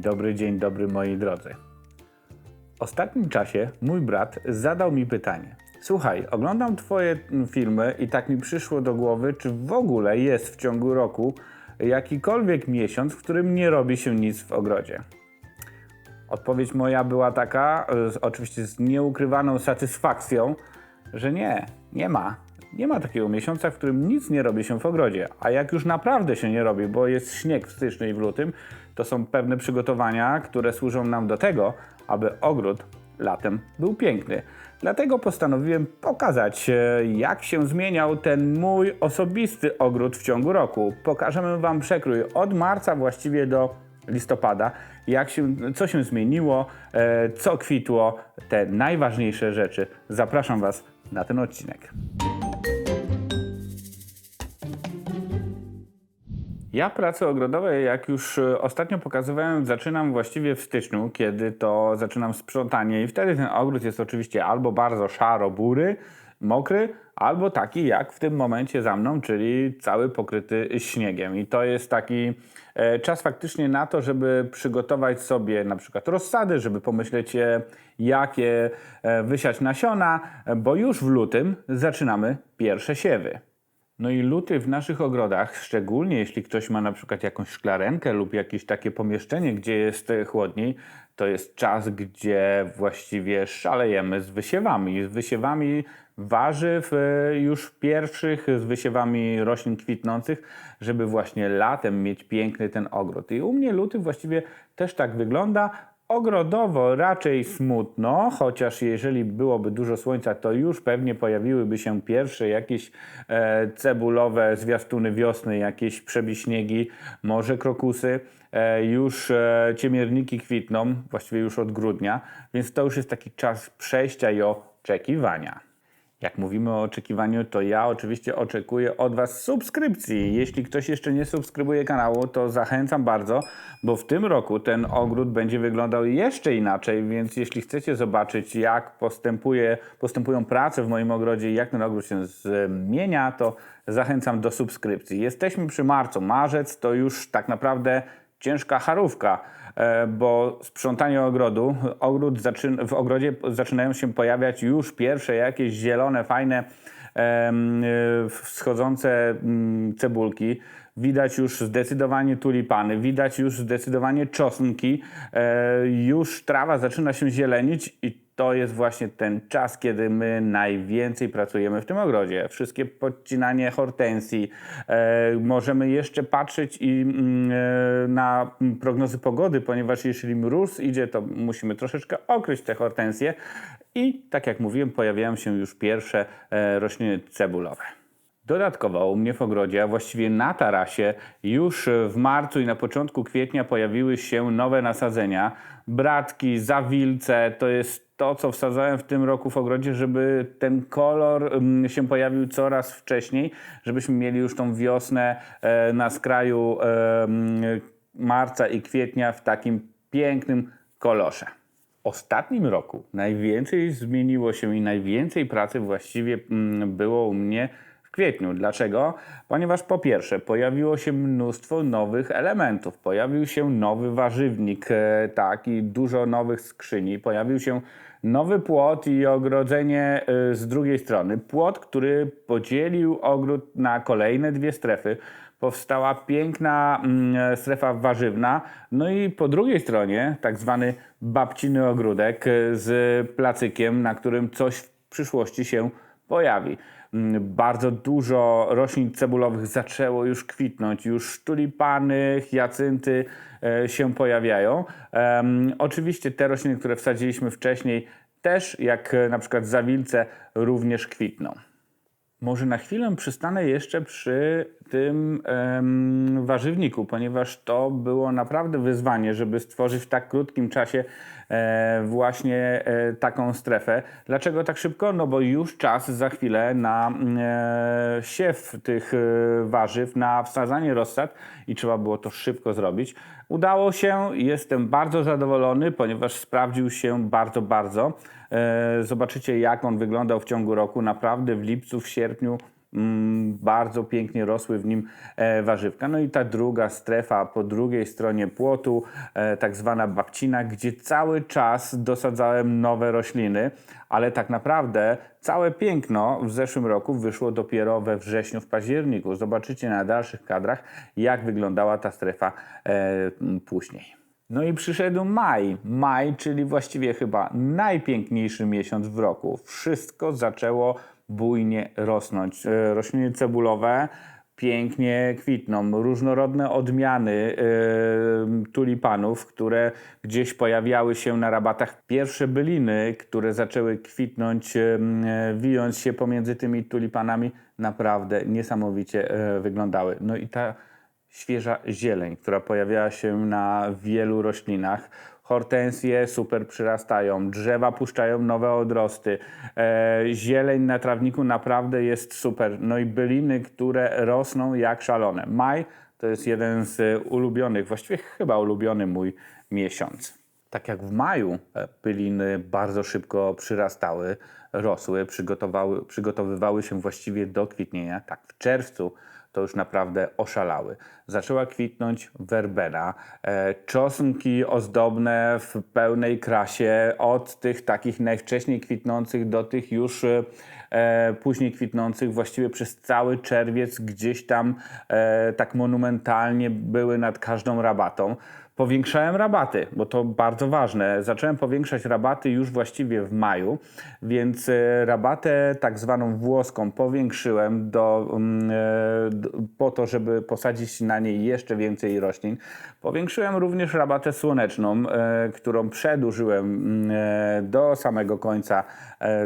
Dobry, dzień dobry moi drodzy. W ostatnim czasie mój brat zadał mi pytanie. Słuchaj, oglądam twoje filmy i tak mi przyszło do głowy, czy w ogóle jest w ciągu roku jakikolwiek miesiąc, w którym nie robi się nic w ogrodzie. Odpowiedź moja była taka, oczywiście z nieukrywaną satysfakcją, że nie, nie ma. Nie ma takiego miesiąca, w którym nic nie robi się w ogrodzie. A jak już naprawdę się nie robi, bo jest śnieg w styczniu i w lutym, to są pewne przygotowania, które służą nam do tego, aby ogród latem był piękny. Dlatego postanowiłem pokazać, e, jak się zmieniał ten mój osobisty ogród w ciągu roku. Pokażemy Wam przekrój od marca właściwie do listopada, jak się, co się zmieniło, e, co kwitło, te najważniejsze rzeczy. Zapraszam Was na ten odcinek. Ja prace ogrodowe, jak już e, ostatnio pokazywałem, zaczynam właściwie w styczniu, kiedy to zaczynam sprzątanie i wtedy ten ogród jest oczywiście albo bardzo szaro-bury, mokry, albo taki jak w tym momencie za mną, czyli cały pokryty śniegiem. I to jest taki e, czas faktycznie na to, żeby przygotować sobie na przykład rozsady, żeby pomyśleć e, jakie wysiać nasiona, bo już w lutym zaczynamy pierwsze siewy. No i luty w naszych ogrodach, szczególnie jeśli ktoś ma na przykład jakąś szklarenkę lub jakieś takie pomieszczenie, gdzie jest e, chłodniej, to jest czas, gdzie właściwie szalejemy z wysiewami. Z wysiewami warzyw e, już pierwszych, z wysiewami roślin kwitnących, żeby właśnie latem mieć piękny ten ogród. I u mnie luty właściwie też tak wygląda. Ogrodowo raczej smutno, chociaż jeżeli byłoby dużo słońca, to już pewnie pojawiłyby się pierwsze jakieś e, cebulowe zwiastuny wiosny, jakieś przebiśniegi, może krokusy. E, już e, ciemierniki kwitną, właściwie już od grudnia, więc to już jest taki czas przejścia i oczekiwania. Jak mówimy o oczekiwaniu, to ja oczywiście oczekuję od Was subskrypcji. Jeśli ktoś jeszcze nie subskrybuje kanału, to zachęcam bardzo, bo w tym roku ten ogród będzie wyglądał jeszcze inaczej, więc jeśli chcecie zobaczyć, jak postępuje, postępują prace w moim ogrodzie i jak ten ogród się zmienia, to zachęcam do subskrypcji. Jesteśmy przy marcu. Marzec to już tak naprawdę ciężka charówka, bo sprzątanie ogrodu, ogród w ogrodzie zaczynają się pojawiać już pierwsze jakieś zielone, fajne e, wschodzące mm, cebulki. Widać już zdecydowanie tulipany, widać już zdecydowanie czosnki, e, już trawa zaczyna się zielenić i to jest właśnie ten czas, kiedy my najwięcej pracujemy w tym ogrodzie. Wszystkie podcinanie hortensji. E, możemy jeszcze patrzeć i mm, e, na prognozy pogody, ponieważ jeśli mróz idzie, to musimy troszeczkę okryć te hortensje. I tak jak mówiłem, pojawiają się już pierwsze e, rośliny cebulowe. Dodatkowo u mnie w ogrodzie, a właściwie na tarasie, już w marcu i na początku kwietnia pojawiły się nowe nasadzenia. Bratki, zawilce, to jest to, co wsadzałem w tym roku w ogrodzie, żeby ten kolor mm, się pojawił coraz wcześniej, żebyśmy mieli już tą wiosnę e, na skraju marca i kwietnia w takim pięknym kolorze ostatnim roku najwięcej zmieniło się i najwięcej pracy właściwie mm, było u mnie w kwietniu. Dlaczego? Ponieważ po pierwsze pojawiło się mnóstwo nowych elementów. Pojawił się nowy warzywnik, e, tak, i dużo nowych skrzyni. Pojawił się nowy płot i ogrodzenie e, z drugiej strony. Płot, który podzielił ogród na kolejne dwie strefy powstała piękna mm, strefa warzywna. No i po drugiej stronie tak zwany babciny ogródek e, z placykiem, na którym coś w przyszłości się pojawi. Mm, Bardzo dużo roślin cebulowych zaczęło już kwitnąć, już tulipany, hiacynty e, się pojawiają. Oczywiście te rośliny, które wsadziliśmy wcześniej, też jak e, na przykład zawilce, również kwitną. Może na chwilę przystanę jeszcze przy tym em, warzywniku, ponieważ to było naprawdę wyzwanie, żeby stworzyć w tak krótkim czasie e, właśnie e, taką strefę. Dlaczego tak szybko? No bo już czas za chwilę na e, siew tych e, warzyw, na wsadzanie rozsad i trzeba było to szybko zrobić. Udało się, jestem bardzo zadowolony, ponieważ sprawdził się bardzo, bardzo. E, Zobaczycie, jak on wyglądał w ciągu roku. Naprawdę w lipcu, w sierpniu bardzo pięknie rosły w nim e, warzywka. No i ta druga strefa po drugiej stronie płotu, e, tak zwana babcina, gdzie cały czas dosadzałem nowe rośliny, ale tak naprawdę całe piękno w zeszłym roku wyszło dopiero we wrześniu, w październiku. Zobaczycie na dalszych kadrach, jak wyglądała ta strefa e, później. No i przyszedł maj. Maj, czyli właściwie chyba najpiękniejszy miesiąc w roku. Wszystko zaczęło bujnie rosnąć. E, Rośliny cebulowe pięknie kwitną. Różnorodne odmiany e, tulipanów, które gdzieś pojawiały się na rabatach. Pierwsze byliny, które zaczęły kwitnąć, e, wijąc się pomiędzy tymi tulipanami, naprawdę niesamowicie wyglądały. No i ta świeża zieleń, która pojawiała się na wielu roślinach. Hortensje super przyrastają, drzewa puszczają nowe odrosty, e, zieleń na trawniku naprawdę jest super. No i byliny, które rosną jak szalone. Maj to jest jeden z ulubionych, właściwie chyba ulubiony mój miesiąc. Tak jak w maju e, byliny bardzo szybko przyrastały, rosły, przygotowywały się właściwie do kwitnienia, tak w czerwcu to już naprawdę oszalały. Zaczęła kwitnąć werbena, e, czosnki ozdobne w pełnej krasie, od tych takich najwcześniej kwitnących do tych już e, później kwitnących, właściwie przez cały czerwiec gdzieś tam e, tak monumentalnie były nad każdą rabatą. Powiększałem rabaty, bo to bardzo ważne. Zacząłem powiększać rabaty już właściwie w maju, więc e, rabatę tak zwaną włoską powiększyłem do, mm, e, d- po to, żeby posadzić na niej jeszcze więcej roślin. Powiększyłem również rabatę słoneczną, e, którą przedłużyłem mm, do samego końca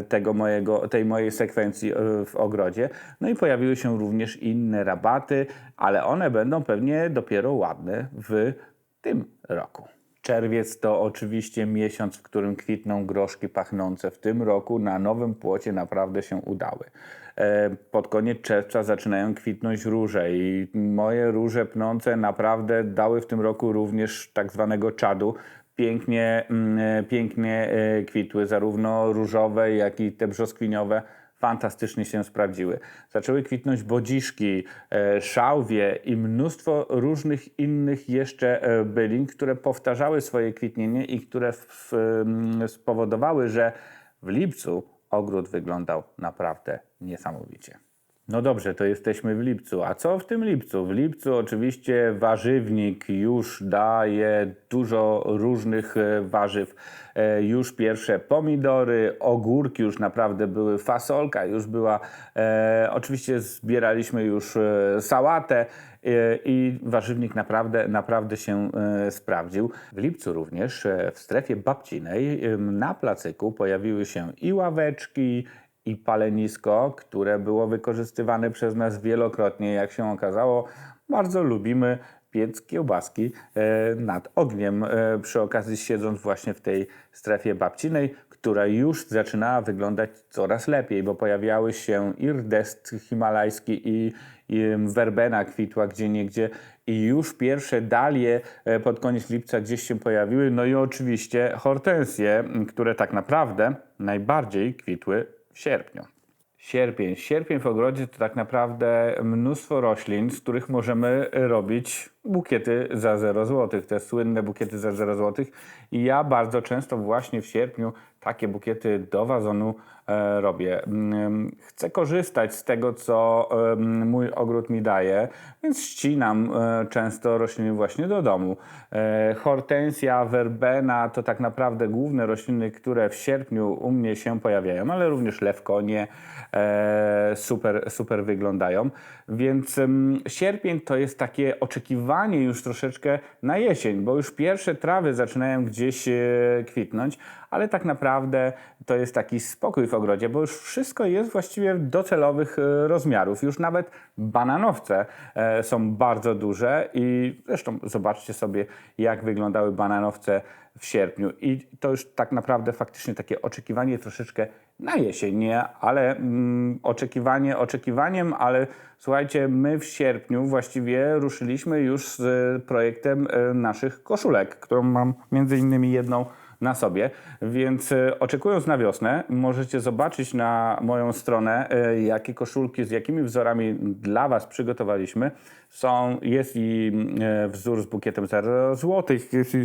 tego mojego, tej mojej sekwencji w ogrodzie. No i pojawiły się również inne rabaty, ale one będą pewnie dopiero ładne w tym roku. Czerwiec to oczywiście miesiąc, w którym kwitną groszki pachnące. W tym roku na nowym płocie naprawdę się udały. E, Pod koniec czerwca zaczynają kwitnąć róże i moje róże pnące naprawdę dały w tym roku również tak zwanego czadu. Pięknie, mm, e, pięknie e, kwitły, zarówno różowe, jak i te brzoskwiniowe fantastycznie się sprawdziły. Zaczęły kwitnąć bodziszki, e, szałwie i mnóstwo różnych innych jeszcze e, bylin, które powtarzały swoje kwitnienie i które spowodowały, że w lipcu ogród wyglądał naprawdę niesamowicie. No dobrze, to jesteśmy w lipcu. A co w tym lipcu? W lipcu oczywiście warzywnik już daje dużo różnych e, warzyw. E, Już pierwsze pomidory, ogórki już naprawdę były, fasolka już była. E, oczywiście zbieraliśmy już sałatę i warzywnik naprawdę, naprawdę się sprawdził. W lipcu również w strefie babcinej na placyku pojawiły się i ławeczki, i palenisko, które było wykorzystywane przez nas wielokrotnie. Jak się okazało, bardzo lubimy piec kiełbaski e, nad ogniem, e, przy okazji siedząc właśnie w tej strefie babcinej, która już zaczynała wyglądać coraz lepiej, bo pojawiały się i rdest himalajski i, i werbena kwitła gdzie niegdzie i już pierwsze dalie e, pod koniec lipca gdzieś się pojawiły, no i oczywiście hortensje, które tak naprawdę najbardziej kwitły w sierpniu. Sierpień. Sierpień w ogrodzie to tak naprawdę mnóstwo roślin, z których możemy robić bukiety za 0 zł. Te słynne bukiety za 0 zł. I ja bardzo często właśnie w sierpniu takie bukiety do wazonu e, robię. Mm, Chcę korzystać z tego, co em, mój ogród mi daje, więc ścinam e, często rośliny właśnie do domu. E, Hortensja, werbena to tak naprawdę główne rośliny, które w sierpniu u mnie się pojawiają, ale również lewkonie e, super, super wyglądają. Więc em, sierpień to jest takie oczekiwanie już troszeczkę na jesień, bo już pierwsze trawy zaczynają gdzieś e, kwitnąć, ale tak naprawdę to jest taki spokój w ogrodzie, bo już wszystko jest właściwie docelowych e, rozmiarów. Już nawet bananowce e, są bardzo duże i zresztą zobaczcie sobie, jak wyglądały bananowce w sierpniu. I to już tak naprawdę faktycznie takie oczekiwanie troszeczkę na jesień, nie? Ale mm, oczekiwanie oczekiwaniem, ale słuchajcie, my w sierpniu właściwie ruszyliśmy już z e, projektem e, naszych koszulek, którą mam między innymi jedną na sobie, więc e, oczekując na wiosnę, możecie zobaczyć na moją stronę, jakie koszulki z jakimi wzorami dla Was przygotowaliśmy. Są, jest i e, wzór z bukietem 0 złotych, jest i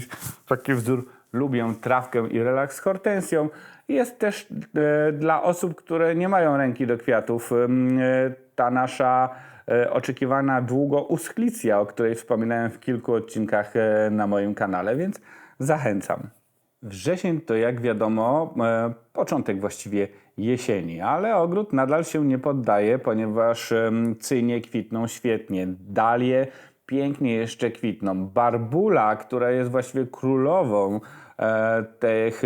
taki wzór lubię trawkę i relaks z hortensją. Jest też e, dla osób, które nie mają ręki do kwiatów, em, e, ta nasza e, oczekiwana długo uschlicja, o której wspominałem w kilku odcinkach e, na moim kanale, więc zachęcam. Wrzesień to jak wiadomo e, początek właściwie jesieni, ale ogród nadal się nie poddaje, ponieważ em, cynie kwitną świetnie, dalie pięknie jeszcze kwitną. Barbula, która jest właściwie królową e, tych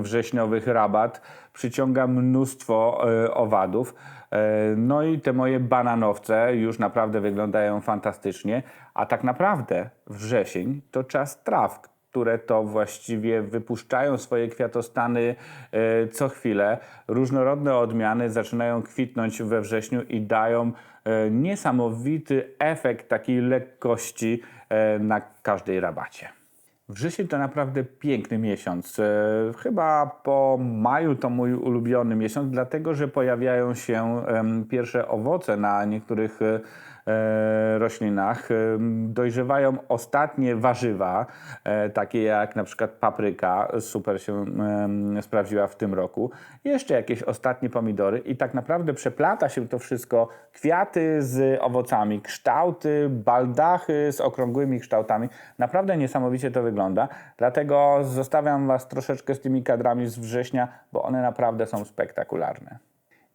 wrześniowych rabat, przyciąga mnóstwo e, owadów. E, No i te moje bananowce już naprawdę wyglądają fantastycznie, a tak naprawdę wrzesień to czas traw, które to właściwie wypuszczają swoje kwiatostany co chwilę. Różnorodne odmiany zaczynają kwitnąć we wrześniu i dają niesamowity efekt takiej lekkości e, na każdej rabacie. Wrzesień to naprawdę piękny miesiąc. E, Chyba po maju to mój ulubiony miesiąc, dlatego że pojawiają się pierwsze owoce na niektórych e, e, roślinach. Em, Dojrzewają ostatnie warzywa, e, takie jak na przykład papryka, super się sprawdziła w tym roku. Jeszcze jakieś ostatnie pomidory i tak naprawdę przeplata się to wszystko. Kwiaty z owocami, kształty, baldachy z okrągłymi kształtami. Naprawdę niesamowicie to wygląda. Dlatego zostawiam Was troszeczkę z tymi kadrami z września, bo one naprawdę są spektakularne.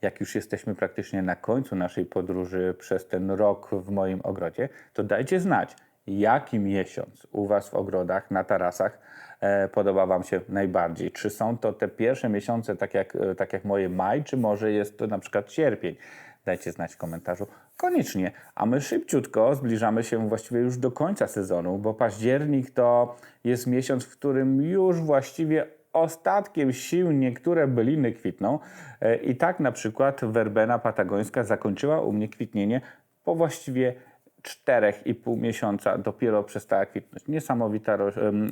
Jak już jesteśmy praktycznie na końcu naszej podróży przez ten rok w moim ogrodzie, to dajcie znać, jaki miesiąc u Was w ogrodach, na tarasach e, podoba Wam się najbardziej. Czy są to te pierwsze miesiące, tak jak, e, tak jak moje maj, czy może jest to na przykład sierpień? Dajcie znać w komentarzu. Koniecznie. A my szybciutko zbliżamy się właściwie już do końca sezonu, bo październik to jest miesiąc, w którym już właściwie ostatkiem sił niektóre byliny kwitną. E, I tak na przykład werbena patagońska zakończyła u mnie kwitnienie po właściwie 4,5 miesiąca dopiero przestała kwitnąć. Niesamowita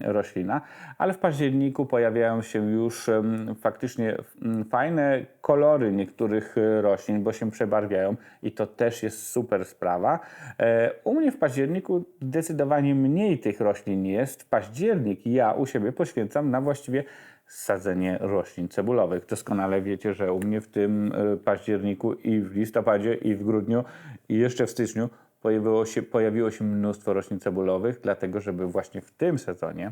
roślina, ale w październiku pojawiają się już faktycznie fajne kolory niektórych e, roślin, bo się przebarwiają i to też jest super sprawa. E, U mnie w październiku zdecydowanie mniej tych roślin jest. W październik ja u siebie poświęcam na właściwie sadzenie roślin cebulowych. Doskonale wiecie, że u mnie w tym e, październiku i w listopadzie, i w grudniu, i jeszcze w styczniu pojawiło się, pojawiło się mnóstwo roślin cebulowych, dlatego żeby właśnie w tym sezonie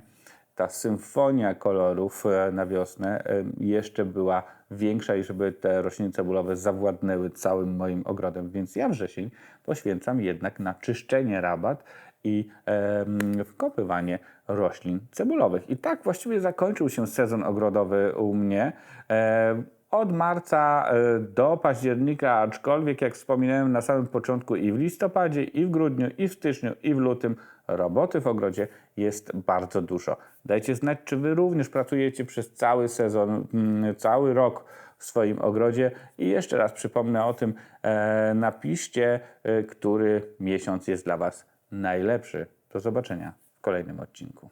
ta symfonia kolorów e, na wiosnę e, jeszcze była większa i żeby te rośliny cebulowe zawładnęły całym moim ogrodem. Więc ja wrzesień poświęcam jednak na czyszczenie rabat i em, wkopywanie roślin cebulowych. I tak właściwie zakończył się sezon ogrodowy u mnie. E, od marca e, do października, aczkolwiek jak wspominałem na samym początku i w listopadzie, i w grudniu, i w styczniu, i w lutym roboty w ogrodzie jest bardzo dużo. Dajcie znać, czy Wy również pracujecie przez cały sezon, mm, cały rok w swoim ogrodzie. I jeszcze raz przypomnę o tym, e, napiszcie, który miesiąc jest dla Was najlepszy. Do zobaczenia w kolejnym odcinku.